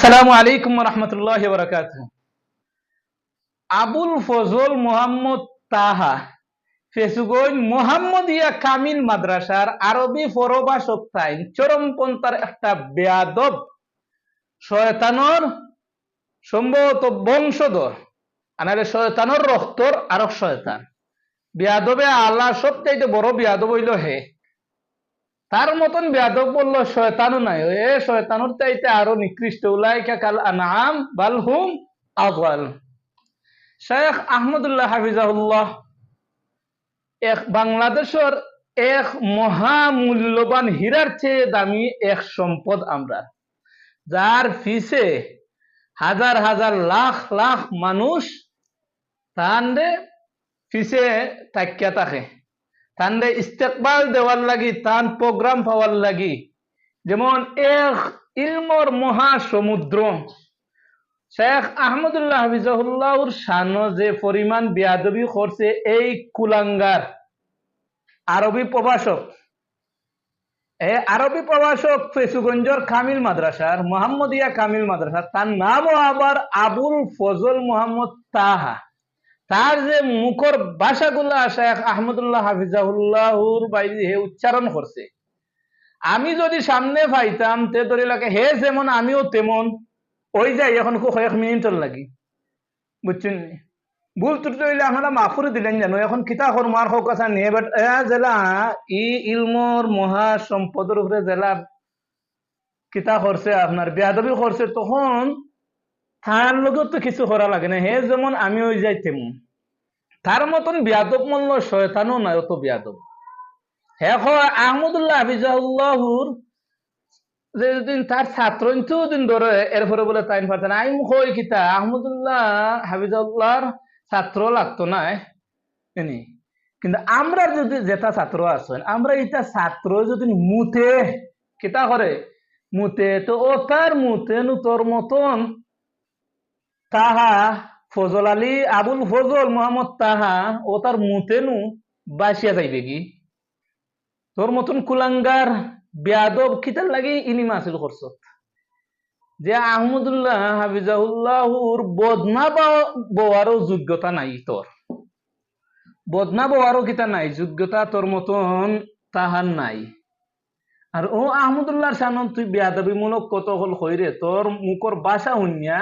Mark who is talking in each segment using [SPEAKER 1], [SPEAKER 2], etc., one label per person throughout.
[SPEAKER 1] আসসালামু আলাইকুম রহমতুল্লাহ বরকাত আবুল ফজল মোহাম্মদ তাহা ফেসুগইন মোহাম্মদিয়া কামিল মাদ্রাসার আরবি ফরবাসক তাইন চরমপন্থার একটা বেয়াদব, শয়তানর সম্ভবত বংশধর, আনারে শয়তানর রক্তর আরক শয়তান। বিয়াদবে আল্লাহ সবচাইতে বড় বেয়াদব হইল হে। তার মতন বেয়াদব বলল, শয়তানও নাই এ শয়তানুর চাইতে আরও নিকৃষ্ট। উলাইকা কাল আনাম বাল হুম আওয়াল শেখ আহমদুল্লাহ হাফিজাহুল্লাহ, এক বাংলাদেশের এক মহামূল্যবান হীরার চেয়ে দামি এক সম্পদ আমরা, যার ফিসে হাজার হাজার লাখ লাখ মানুষ তান্ডে ফিসে তাকিয়া থাকে। তান্ডে ইস্তেকবাল দেওয়ার লাগি, তান প্রোগ্রাম পাওয়ার লাগি। যেমন এক ইলমর মহাসমুদ্র। শেখ আহমদুল্লাহ হাফিজাহুল্লাহর শানো যে পরিমাণ বিয়াদবি করছে এই কুলাঙ্গার। আরবি প্রভাষক। এ আরবি প্রভাষক ফেসুগঞ্জর কামিল মাদ্রাসার, মোহাম্মদিয়া কামিল মাদ্রাসা তার নামও আবার আবুল ফজল মোহাম্মদ তাহা। তার যে মুখর ভাষাগুলা শেখ আহমদুল্লাহ হাফিজাহুল্লাহুর বাইরে হে উচ্চারণ করছে আমি যদি সামনে পাইতাম তে ধরে লাগে হে যেমন, আমিও তেমন, ওই যাই, এখন কয়েক মিনিটর লাগি বুঝছেন? ভুল ত্রুটি হইলে আমরা মাফুরি দিলেন জানো এখন কিতা কর মার হোক কথা নিয়ে বাট জেলা, ই ইলমর মহা সম্পদের উপরে জেলা কিতা করছে, আপনার বেয়াদবি করছে, তখন তার লগত তো কিছু করা লাগে না? হে যেমন আমি ওই যাই তেমন তার মতন বিয়াদব মূল্য শয়তানও নাই অত বিয়াদব। হে আহমদুল্লাহ হাফিজাহুল্লাহুর যে তার ছাত্র দিন ধরে এরপরে বলে তাইন পারতেন আমি কিতা, আহমদুল্লাহ হাফিজাউল্লাহর ছাত্র লাগতো এনি। কিন্তু আমরা যদি যেটা ছাত্র আছেন, আমরা এটা ছাত্র যদি মুতে, কিতা করে মুতে তো ও তার মুতে তোর মতন তাহা ফজল আলী আবুল ফজল মোহাম্মদ তাহা ও তার মুতে নু বাসিয়া যাইবে কি? তোর মতন কুলাঙ্গার, বেয়াদব কিতার লাগি ইনি মাসিল করছ। যে আহমদুল্লাহ হাফিজাহুল্লাহুর বদনা বওয়ারও যোগ্যতা নাই তোর। বদনা বওয়ারও কিতা নাই, যোগ্যতা তোর মতন তাহার নাই। আর ও আহমদুল্লাহর সামন তুই বেয়াদবিমূলক কত হল হইরে, তোর মুখর বাসা শুনিয়া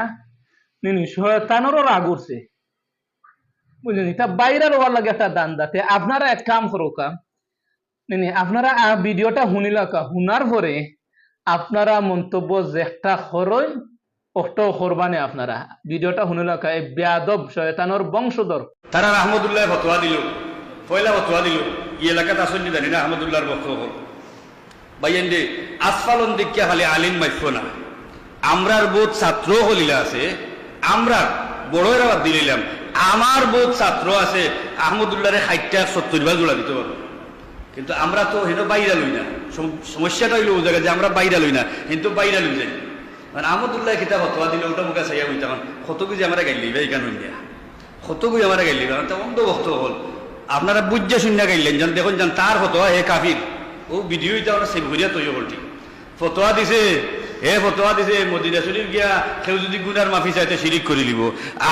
[SPEAKER 1] নিনি শয়তানেরও রাগ উঠছে। বুঝলেন? তা বাইরের হওয়ার লাগে একটা দান দাতে আপনারা এক কাম করো কাম নেই আপনারা ভিডিওটা শুনিলাকা শুনার পরে আপনারা মন্তব্য যেটা করই অক্টাও করবানে আপনারা। ভিডিওটা শুনিলাকা এই বেয়াদব শয়তানোর বংশধর।
[SPEAKER 2] তারা আহমদুল্লাহ ফতোয়া দিল। পয়লা ফতোয়া দিল। ই এলাকাত আসনি জানি না আহমদুল্লাহর বক্তব্য বাইয়েন দে আসফালন দিকিয়া খালি আলিম মাইফ না আমরার বোধ ছাত্র হলিলা আছে। আমরা বড়রা বাদ দিলাম আমার বোধ ছাত্র আছে, আহমদুল্লাহরে ষাটটা সত্তর ভাগ জোড়া দিতে পারব। কিন্তু আমরা তো হেন বাইরা লই না। সম- সমস্যাটা হইল ও জায়গায় যে আমরা বাইরা লই না কিন্তু বাইরা লই যাই। মানে আহমদুল্লাহ কিতাব ফতোয়া দিলে ওটা মুখে চাইয়া হইতাম কত কিছু আমরা গাইলি ভাই কেন হইয়া কতগুই আমার গাইলি কারণ তা অন্ধ বক্তব্য হল। আপনারা বুঝে শূন্য গাইলেন, যেন দেখুন যেন তার ফতোয়া হে কাফির। ও ভিডিও এটা আমরা সেভ করিয়া তৈরি করছি। ফতোয়া দিছে হে ফতোয়া দিছে, মদিনা শরীফ গিয়া কেউ যদি গুনার মাফি চাইতে শিরিক করে লিব,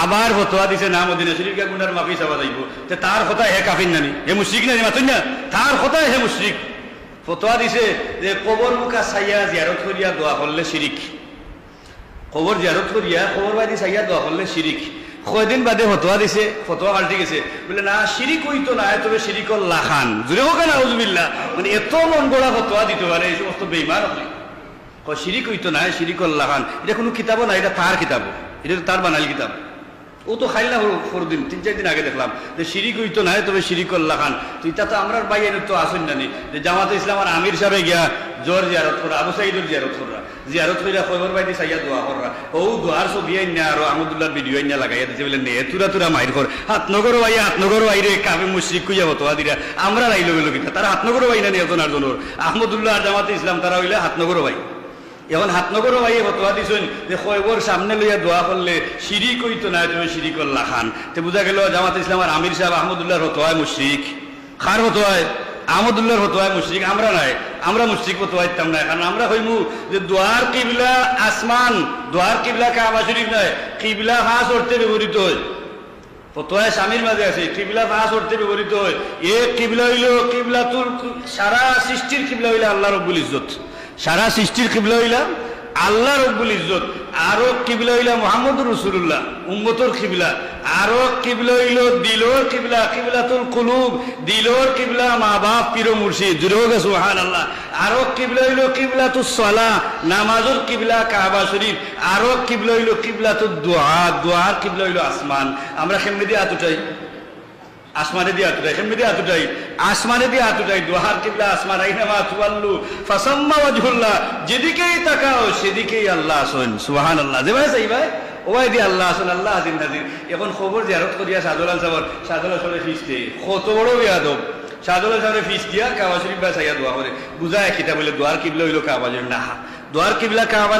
[SPEAKER 2] আবার ফতোয়া দিছে, না, মদিনা শরীফ গিয়া গুনার মাফি চাওয়া যাইব। তে তার কথা হে কাফির নানি, হে মুশ্রিক নানি, মাতুন না, তার কথা হে মুশ্রিক। ফতোয়া দিছে যে, কবর মুখা চাইয়া জিয়ারত করিয়া দোয়া করলে শিরিক। খবর জিয়ারত করিয়া খবর বাদি চাইয়া দোয়া করলে শিরিক। কয়দিন বাদে ফতোয়া দিছে, ফতোয়া পাল্টে গেছে। বলে, না, শিরিক হইতো না তবে শিরিকল লাখান। জুড়ে হোক না মানে এত মন গড়া ফতোয়া দিতে পারে, এই সমস্ত বেইমান আপনি। কয় শিরিক হইতো না, শিরিকল লাখান এটা কোনো কিতাবও না, এটা তার কিতাব এটা তো তার বানাইল কিতাব। ও তো খাইলা ফরদিন তিন, চার দিন আগে দেখলাম যে শিরিক হইতো না, তবে শিরিকল্লা খান তো এটা তো আমরা বাইরে তো আসেন জানি যে জামাতে ইসলাম আর আমির সাহেব গিয়া জ্বর জিয়ারত করা, আবু সাইদুর জিয়ারত করা। জিয়ারত কইরা খবর বাইদি সাইয়া দোয়া করা। ও দোয়ার ছবি আইনা আর আহমদুল্লাহর ভিডিও আইনা লাগাইয়া দিছে বলে, নে, তুরা তুরা মাইর কর। হাত নগর ভাই হাত নগর ভাই রে কাবে মুশরিক কইয়া হতোয়া দিরা। আমরা রাইলো গেল কিতা? তারা হাত নগর ভাই না নিয়ে আর জনের আহমদুল্লাহ আর জামাতে ইসলাম তারা হইলে হাত নগর ভাই এখন হাত নগরও ভাই ফতোয়া দিছেন যে কয়বর সামনে লইয়া দোয়া করলে সিঁড়ি কইতো না তুমি সিঁড়ি করলা খান। তে বুঝা গেল জামাত ইসলাম আর আমির সাহেব আহমদুল্লাহ হতোয় মুশরিক। খার হতোয় আহমদুল্লাহর ফতোয়ায় মুশরিক। আমরা নাই। আমরা মুশরিক ফতোয়া ইতাম নাই। কারণ আমরা হইমু যে দোয়ার কিবলা আসমান, দোয়ার কিবলা কাবা শরীফ নয় কিবলা হাঁস অর্থে ব্যবহৃত হয়। ফতোয়ায় স্বামীর মাঝে আছে। কিবলা পাঁচ অর্থে ব্যবহৃত হয়। এ কিবলা হইল কিবলা তুল সারা সৃষ্টির কিবলা হইলে আল্লাহ রব্বুল ইজ্জত। সারা সৃষ্টির কিবলা হইলা আল্লাহ রব্বুল ইজ্জত, আরও কিবলা হইলা মোহাম্মদ রসুল্লাহ উম্মতর কিবলা, আরও কিবলা হইল দিলর কিবলা, কিবলাতুল কুলুব, দিলর কিবলা মা বাপ পীর মুর্শিদ হোক সুহান আল্লাহ আরও কিবলা হইল কিবলাতুস সলা নামাজুর কিবলা কাবা শরীফ, আরও কিবলা হইল কিবলাতুদ দোয়া দোয়ার কিবলা হইল আসমান। আমরা কেমনি দিয়ে হাত উঠাই? আসমানে দিয়ে হাত উঠাই কেমনি দিয়ে উঠাই আসমানে দিয়ে উঠাই দোহার কিবলা আসমান আইনামা তুয়াল্লু, ফাসাম্মা ওয়াজহুল্লাহ, যেদিকেই তাকাও সেদিকেই আল্লাহ আসেন সুবহান আল্লাহ যে ভাই সাই ভাই? ওয়াই দিয়ে আল্লাহ আসেন, আল্লাহ হাজির নাজির এখন খবর জিয়ারত করিয়া সাদুলাল সাবর সাদুলাল সাবরে কত বড় সাদুলাল সাবরে ফিস দিয়া কাবা শরীফ বা সাইয়া দোয়া করে। বুঝায় কিতা বলে দোয়ার কিবলা হইল কাবা না দোয়ার কিবলা কাবা